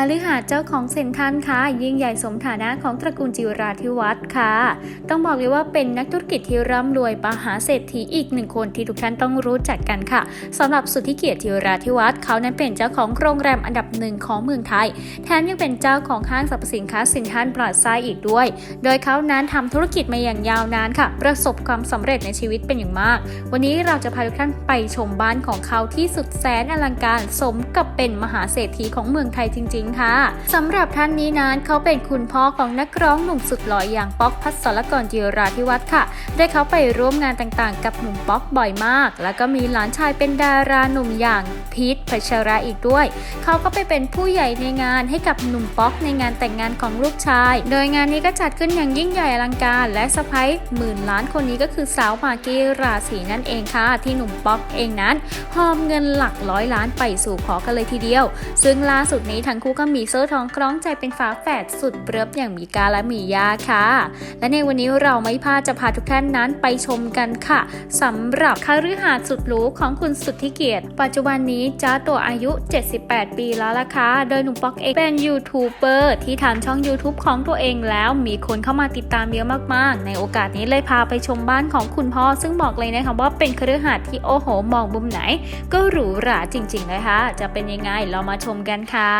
าลือหาสน์เจ้าของเซนทรันค่ะยิ่งใหญ่สมฐานะของตระกูลจิราธิวัฒน์ค่ะ ต้องบอกเลยว่าเป็นนักธุรกิจที่ร่ำรวยมหาเศรษฐีอีกหนึ่งคนที่ทุกท่านต้องรู้จักกันค่ะสำหรับสุทธิเกียรติจิราธิวัฒน์เขานั้นเป็นเจ้าของโรงแรมอันดับหนึ่งของเมืองไทย แถมยังเป็นเจ้าของห้างสรรพสินค้าเซ็นทรัลปลาซ่าอีกด้วย โดยเขานั้นทำธุรกิจมาอย่างยาวนานค่ะ ประสบความสำเร็จในชีวิตเป็นอย่างมาก วันนี้เราจะพาทุกท่านไปชมบ้านของเขาที่สุดแสนอลังการสมกับเป็นมหาเศรษฐีของเมืองไทยจริงๆค่ะสำหรับท่านนี้นั้นเขาเป็นคุณพ่อของนักร้องหนุ่มสุดหล่ออย่างป๊อกพัศรกรจิราธิวัฒน์ค่ะ ได้เขาไปร่วมงานต่างๆ กับหนุ่มป๊อกบ่อยมาก แล้วก็มีหลานชายเป็นดาราหนุ่มอย่าง พีทพัชระอีกด้วย เขาก็ไปเป็นผู้ใหญ่ในงานให้กับหนุ่มป๊อกในงานแต่งงานของลูกชาย โดยงานนี้ก็จัดขึ้นอย่างยิ่งใหญ่อลังการ และสะพ้ายหมื่นล้านคนนี้ก็คือสาวมากกี้ราศีนั่นเองค่ะ ที่หนุ่มป๊อกเองนั้นหอมเงินหลักร้อยล้านไปสู่ขอกันเลยทีเดียว ซึ่งล่าสุดนี้ทั้งคู่ก็มีโซ่ทองคล้องใจเป็นฝาแฝดสุดเปริบอย่างมีกาและมียาค่ะ และในวันนี้เราไม่พลาดจะพาทุกท่านนั้นไปชมกันค่ะสำหรับคฤหาสน์สุดหรูของคุณสุทธิเกียรติ ปัจจุบันนี้จ้าตัวอายุ 78 ปีแล้วล่ะค่ะ โดยหนุ่มป๊อกเองเป็นยูทูบเบอร์ที่ทำช่อง YouTube ของตัวเองแล้วมีคนเข้ามาติดตามเยอะมากๆ ในโอกาสนี้เลยพาไปชมบ้านของคุณพ่อ ซึ่งบอกเลยนะคะว่าเป็นคฤหาสน์ที่โอ้โห มองมุมไหน ก็หรูหราจริงๆเลยค่ะ จะเป็นยังไงเรามาชมกันค่ะ